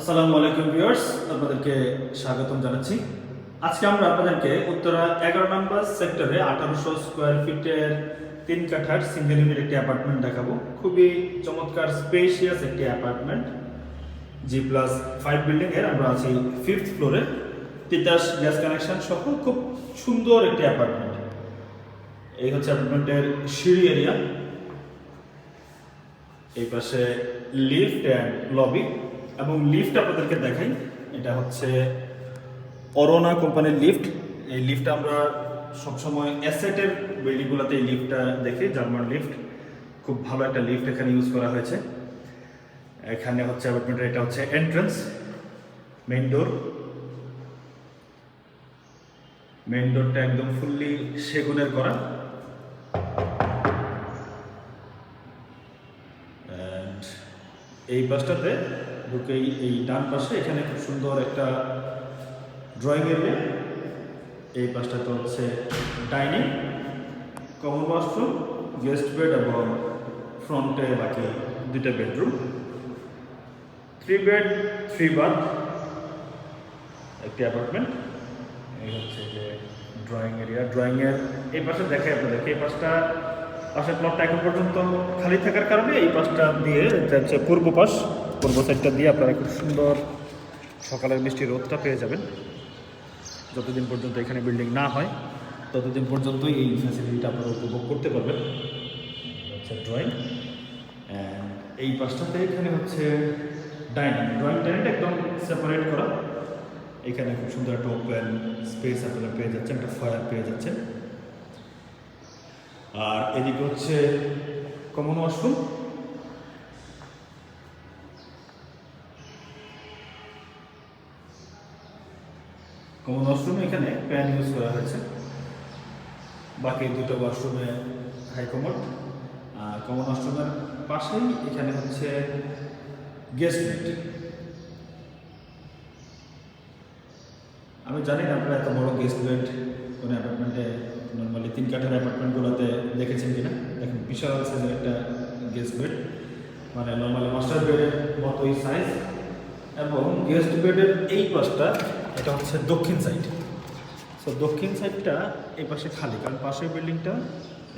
আসসালামু আলাইকুম ভিউয়ার্স, আপনাদেরকে স্বাগতম জানাচ্ছি। আজকে আমরা আপনাদেরকে উত্তরা এগারো নম্বর সেক্টরে আঠারোশো স্কোয়ার ফিটের তিন কাঠার সিঙ্গেল ইউনিট একটি অ্যাপার্টমেন্ট দেখাবো। খুবই চমৎকার স্পেশিয়াস একটি apartment G plus five building এর, আমরা আছি ফিফথ ফ্লোরে তিতাস গ্যাস কানেকশন সহ খুব সুন্দর একটি অ্যাপার্টমেন্ট এই হচ্ছে অ্যাপার্টমেন্টের সিঁড়ি এরিয়া এই পাশে লিফট অ্যান্ড লবি এবং লিফট আপনাদেরকে দেখাই, এটা হচ্ছে অরোনা কোম্পানির লিফট। এই লিফট আমরা সবসময় অ্যাসেটের বিল্ডিংগুলোতে এই লিফটটা দেখি, জার্মান লিফট। খুব ভালো একটা লিফট এখানে ইউজ করা হয়েছে। এখানে হচ্ছে অ্যাপার্টমেন্টের এটা হচ্ছে এন্ট্রান্স মেইন ডোর মেইন ডোরটা একদম ফুললি সেগুনের করা। এই পাশটাতে ঢুকেই এই ডান পাশে, এখানে খুব সুন্দর একটা ড্রয়িং এরিয়া এই পাশটাতে হচ্ছে dining common washroom guest bed এবং ফ্রন্টে বাকি দুইটা bedroom three bed three bath একটি অ্যাপার্টমেন্ট এই হচ্ছে যে ড্রয়িং এরিয়া ড্রয়িংয়ের এই পাশে দেখাই আপনাদেরকে, এই পাশটা, পাশের প্লটটা এখন পর্যন্ত খালি থাকার কারণে এই পাশটা দিয়ে হচ্ছে পূর্ব পাশ। পূর্ব সাইডটা দিয়ে আপনারা খুব সুন্দর সকালের মিষ্টি রোদটা পেয়ে যাবেন। যতদিন পর্যন্ত এখানে বিল্ডিং না হয়, ততদিন পর্যন্তই এই ফ্যাসিলিটিটা আপনারা উপভোগ করতে পারবেন। হচ্ছে ড্রয়িং এই পাশটাতে এখানে হচ্ছে ডাইনিং ড্রয়িং ডাইনিংটা একদম সেপারেট করা। এখানে খুব সুন্দর একটা ওপেন স্পেস আপনারা পেয়ে যাচ্ছেন, একটা ফায়ার পেয়ে যাচ্ছেন। আর এদিকে হচ্ছে কমন ওয়াশরুম কমন ওয়াশরুমে এখানে প্যান ইউজ করা হয়েছে। বাকি দুটো ওয়াশরুমে হাইকমোড আর কমন ওয়াশরুমের পাশেই এখানে হচ্ছে গেস্ট বেড আমি জানি না আপনারা এত বড় গেস্ট বেড কোনো অ্যাপার্টমেন্টে নর্মালি তিন কাঠের অ্যাপার্টমেন্টগুলোতে দেখেছেন কিনা? দেখুন, বিশাল সাইজের একটা গেস্ট বেড মানে নর্মালি মাস্টার বেডের মতোই সাইজ এবং গেস্ট বেডের এই পাশটা এটা হচ্ছে দক্ষিণ সাইড সো দক্ষিণ সাইডটা এই পাশে খালি, কারণ পাশের বিল্ডিংটা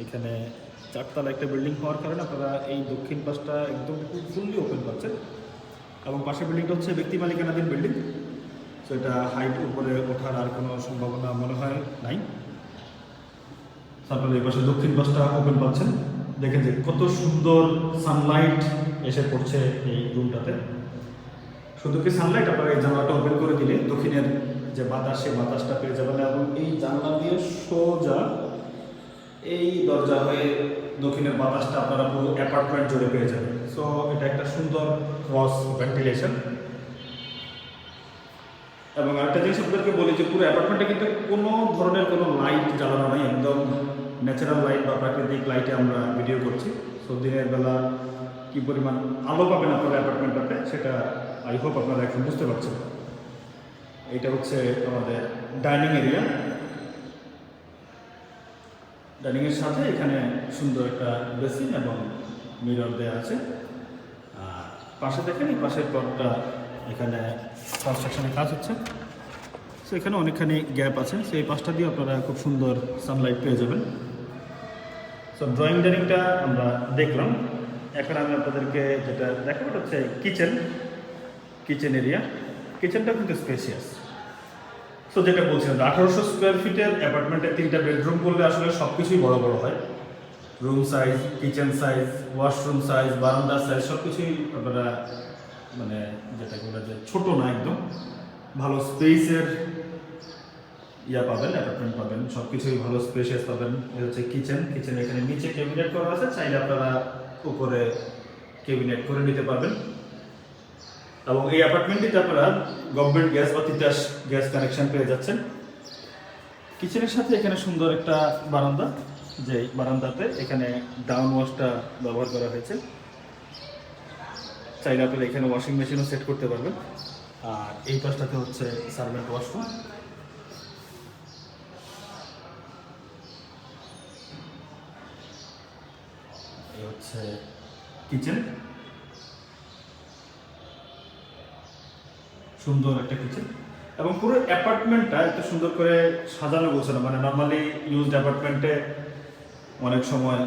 এখানে চারতলা একটা বিল্ডিং হওয়ার কারণে আপনারা এই দক্ষিণ পাশটা একদম ফুললি ওপেন পাচ্ছেন। এবং পাশের বিল্ডিংটা হচ্ছে ব্যক্তি মালিকানাধীন বিল্ডিং তো এটা হাইট উপরে ওঠার আর কোনো সম্ভাবনা মনে হয় নাই। তারপরে এই পাশে দক্ষিণ পাশটা ওপেন পাচ্ছেন। দেখেন যে কত সুন্দর সানলাইট এসে পড়ছে এই রুমটাতে শুধু কি সানলাইট আপনারা এই জানলাটা ওপেন করে দিলে দক্ষিণের যে বাতাস, সেই বাতাসটা পেয়ে যাবেন এবং এই জানলা দিয়ে সোজা এই দরজা হয়ে দক্ষিণের বাতাসটা আপনারা পুরো অ্যাপার্টমেন্ট জুড়ে পেয়ে যাবেন। সো এটা একটা সুন্দর ক্রস ভেন্টিলেশন এবং আরেকটা জিনিস আপনাদেরকে বলি যে পুরো অ্যাপার্টমেন্টে কিন্তু কোনো ধরনের কোনো লাইট জ্বালানো নাই, একদম ন্যাচারাল লাইট বা প্রাকৃতিক লাইটে আমরা ভিডিও করছি। সো দিনের বেলা কী পরিমাণ আলো পাবেন আপনারা অ্যাপার্টমেন্টটাতে, সেটা আই হোপ আপনারা এখন বুঝতে পারছেন। এইটা হচ্ছে আমাদের ডাইনিং এরিয়া। ডাইনিংয়ের সাথে এখানে সুন্দর একটা বেসিন এবং মিরর দেওয়া আছে। আর পাশে দেখেন, এই পাশের প্লটটা এখানে কনস্ট্রাকশনের কাজ হচ্ছে। সো এখানে অনেকখানি গ্যাপ আছে সেই পাশটা দিয়ে আপনারা খুব সুন্দর সানলাইট পেয়ে যাবেন। সো ড্রয়িং ডাইনিংটা আমরা দেখলাম। এখন আমি আপনাদেরকে যেটা দেখাবো, এটা হচ্ছে কিচেন কিচেন এরিয়া কিচেনটা কিন্তু স্পেসিয়াস সো যেটা বলছিলাম আঠারোশো স্কোয়ার ফিটের অ্যাপার্টমেন্টে তিনটা বেডরুম করলে আসলে সব কিছুই বড় বড় হয়। Room size kitchen size washroom size বারান্দা সাইজ সব কিছুই আপনারা মানে যেটা বলে যে ছোটো না একদম। ভালো স্পেসের ইয়া পাবেন, অ্যাপার্টমেন্ট পাবেন সব কিছুই ভালো স্পেসিয়াস পাবেন। এটা হচ্ছে কিচেন কিচেন এখানে নিচে ক্যাবিনেট করা আছে, চাইলে আপনারা উপরে ক্যাবিনেট করে নিতে পারবেন। এবং এই অ্যাপার্টমেন্টটিতে আপনারা গভর্নমেন্ট গ্যাস বা তিতাস গ্যাস কানেকশন পেয়ে যাচ্ছেন। কিচেনের সাথে এখানে সুন্দর একটা বারান্দা, যে বারান্দাতে এখানে ডাউন ওয়াশটা ব্যবহার করা হয়েছে। চাইলে আপনারা এখানে ওয়াশিং মেশিনও সেট করতে পারবেন। আর এই পাশটাতে হচ্ছে সার্ভেন্ট ওয়াশরুম এই হচ্ছে কিচেন সুন্দর একটা কিচেন এবং পুরো অ্যাপার্টমেন্টটা এত সুন্দর করে সাজানো গোছানো মানে নর্মালি ইউজড অ্যাপার্টমেন্টে অনেক সময়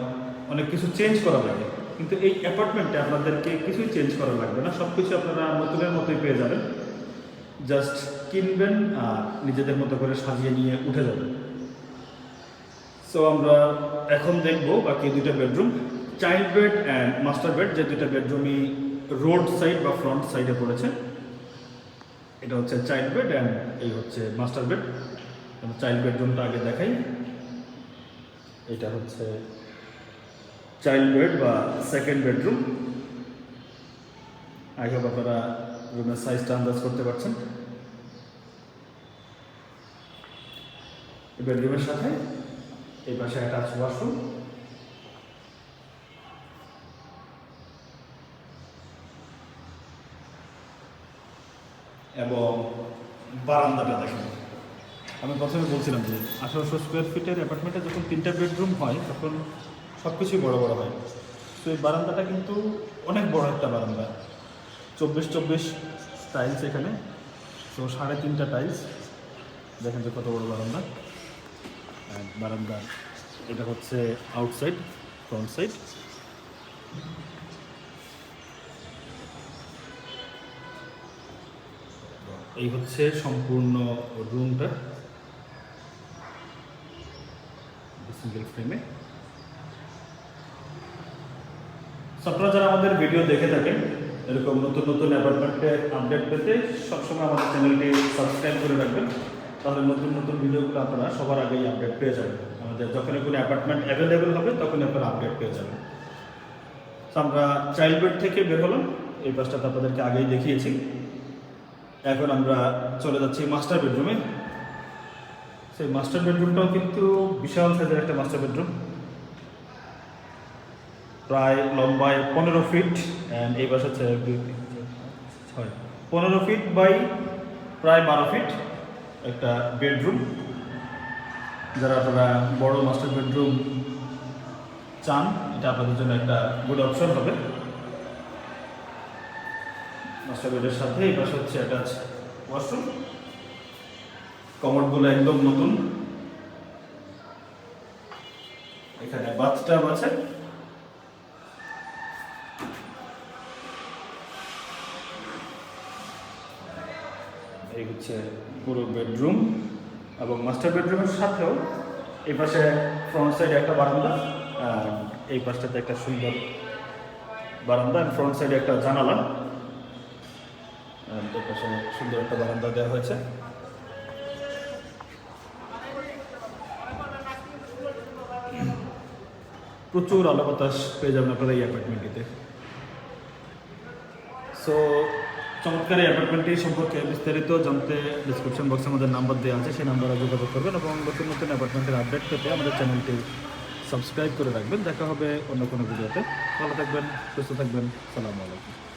অনেক কিছু চেঞ্জ করা লাগে। কিন্তু এই অ্যাপার্টমেন্টে আপনাদেরকে কিছুই চেঞ্জ করা লাগবে না সব কিছু আপনারা নতুনের মতোই পেয়ে যাবেন। জাস্ট কিনবেন আর নিজেদের মতো করে সাজিয়ে নিয়ে উঠে যাবেন। সো আমরা এখন দেখব বাকি দুটো bedroom child bed and master bed যে দুটো বেডরুমই রোড সাইড বা ফ্রন্ট সাইডে পড়েছে। এটা হচ্ছে চাইল্ড বেড অ্যান্ড এই হচ্ছে মাস্টার বেড চাইল্ড বেডরুমটা আগে দেখাই। এটা হচ্ছে চাইল্ড বেড বা সেকেন্ড বেডরুম হোপ আপনারা রুমের সাইজটা আন্দাজ করতে পারছেন। বেডরুমের সাথে এই পাশে অ্যাটাচ ওয়াশরুম এবং বারান্দাটা দেখেন। আমি প্রথমে বলছিলাম যে আঠারোশো স্কোয়ার ফিটের অ্যাপার্টমেন্টে যখন তিনটা বেডরুম হয়, তখন সব কিছুই বড়ো বড়ো হয়। তো এই বারান্দাটা কিন্তু অনেক বড় একটা বারান্দা। চব্বিশ চব্বিশ টাইলস এখানে। তো সাড়ে তিনটা টাইলস দেখেন যে কত বড় বারান্দা। বারান্দা, এটা হচ্ছে আউটসাইড ফ্রন্ট সাইড এই হচ্ছে সম্পূর্ণ রুমটা সিঙ্গেল ফ্রেমে আপনারা যারা আমাদের ভিডিও দেখে থাকেন, এরকম নতুন নতুন অ্যাপার্টমেন্টে আপডেট পেতে সবসময় আমাদের চ্যানেলটি সাবস্ক্রাইব করে রাখবেন। তাহলে নতুন নতুন ভিডিওগুলো আপনারা সবার আগেই আপডেট পেয়ে যাবেন। আমাদের যখনই কোনো অ্যাপার্টমেন্ট অ্যাভেলেবেল হবে, তখনই আপনারা আপডেট পেয়ে যাবেন। আমরা চাইল্ড বেড থেকে বের হলাম। এই পাশটাতে আপনাদেরকে আগেই দেখিয়েছি। এখন আমরা চলে যাচ্ছি মাস্টার বেডরুমে সেই মাস্টার বেডরুমটাও কিন্তু বিশাল সাইজের একটা মাস্টার বেডরুম প্রায় লম্বায় পনেরো ফিট অ্যান্ড এই পাশে হচ্ছে পনেরো ফিট বাই প্রায় বারো ফিট একটা বেডরুম যারা আপনারা বড় মাস্টার বেডরুম চান, এটা আপনাদের জন্য একটা গুড অপশন হবে। মাস্টার বেডের সাথে এই পাশে হচ্ছে অ্যাটাচ ওয়াশরুম কমোডগুলো একদম নতুন। এখানে বাথটাব আছে। এই হচ্ছে পুরো বেডরুম এবং মাস্টার বেডরুমের সাথেও এই পাশে ফ্রন্ট সাইডে একটা বারান্দা এই পাশটাতে একটা সুন্দর বারান্দা ফ্রন্ট সাইডে একটা জানালা। পাশে সুন্দর একটা বারান্দা দেওয়া হয়েছে। প্রচুর আলো বাতাস পেয়ে যাবেন আপনারা এই অ্যাপার্টমেন্টটিতে। সো চমৎকার এই অ্যাপার্টমেন্টটি সম্পর্কে বিস্তারিত জানতে ডিসক্রিপশন বক্সে আমাদের নাম্বার দেওয়া আছে, সেই নাম্বারে যোগাযোগ করবেন এবং নতুন নতুন অ্যাপার্টমেন্টের আপডেট পেতে আমাদের চ্যানেলটি সাবস্ক্রাইব করে রাখবেন। দেখা হবে অন্য কোনো ভিডিওতে। ভালো থাকবেন, সুস্থ থাকবেন। সালামু আলাইকুম।